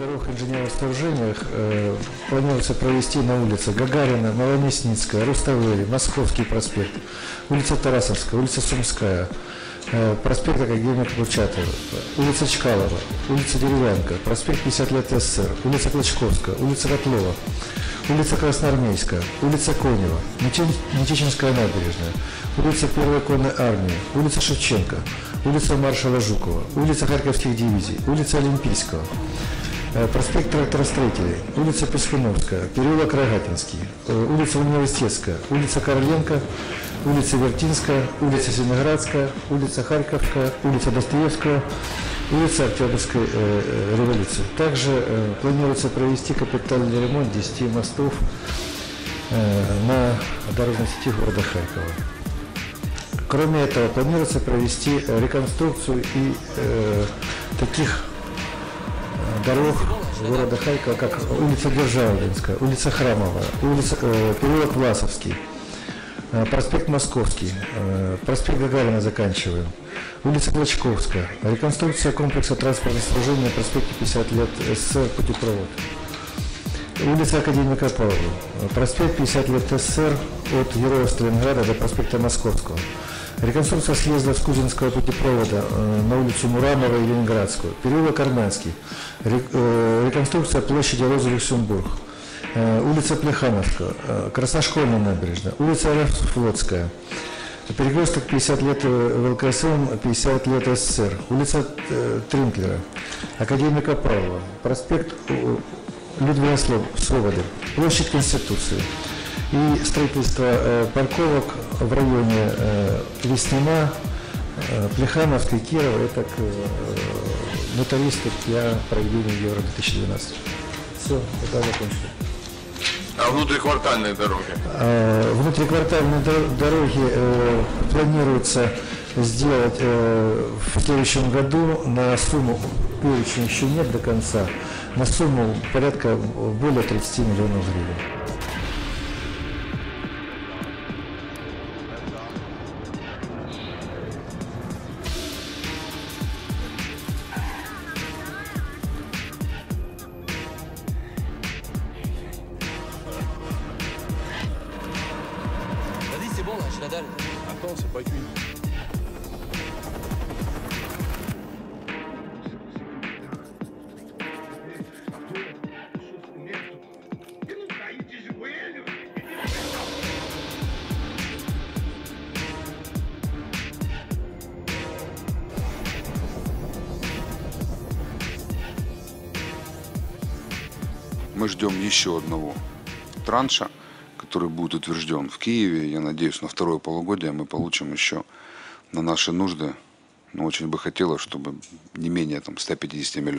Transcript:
сооружениях э, планируется провести на улице Гагарина, Новомясницкая, Руставели, Московский проспект, улица Тарасовская, улица Сумская, э, проспект Академика Курчатова, улица Чкалова, улица Деревянка, проспект 50 лет СССР, улица Клочковская, улица Котлова, улица Красноармейская, улица Конева, Мичичинская набережная, улица Первой конной армии, улица Шевченко, улица маршала Жукова, улица Харьковских дивизий, улица Олимпийского, проспект тракторостроителей, улица Пескуновская, переулок Рогатинский, э, улица Университетская, улица Короленко, улица Вертинская, улица Семиградская, улица Харьковская, улица Достоевского, улица Октябрьской э, э, революции. Также э, планируется провести капитальный ремонт 10 мостов э, на дорожной сети города Харькова. Кроме этого, планируется провести э, реконструкцию и э, таких э, дорог города Харькова, как улица Державинская, улица Храмовая, улица, э, переулок Власовский, э, проспект Московский, э, проспект Гагарина заканчиваем, улица Клочковская, реконструкция комплекса транспортных сооружений на проспекте 50 лет СССР путепровод. Улица Академика Павлова, проспект 50 лет СССР от Героя Сталинграда до проспекта Московского. Реконструкция съезда с Кузинского путепровода э, на улицу Мурамова и Ленинградскую. Переулок Армянский. Э, Реконструкция площади Розы Люксембург. Э, Улица Плехановская. э, Красношкольная набережная. Улица Аэрофлотская. Перекресток 50 лет ВЛКСМ, 50 лет СССР. Улица Тринклера. Академика Павлова. Проспект Людвига Свободы. Площадь Конституции. И строительство э, парковок в районе э, Веснина, э, Кирова. Это к э, металлисту для проведения Евро-2012. Все, тогда закончили. А внутриквартальные дороги? Э, Внутриквартальные дор- дороги э, планируется сделать э, в следующем году на сумму, перечень еще нет до конца, на сумму порядка более 30 миллионов гривен. Bon là, j'ai la dalle. Attends, c'est pas cuit. Мы ждем еще одного транша, который будет утвержден в Киеве. Я надеюсь, на второе полугодие мы получим еще на наши нужды. Но очень бы хотелось, чтобы не менее там, 150 миллионов.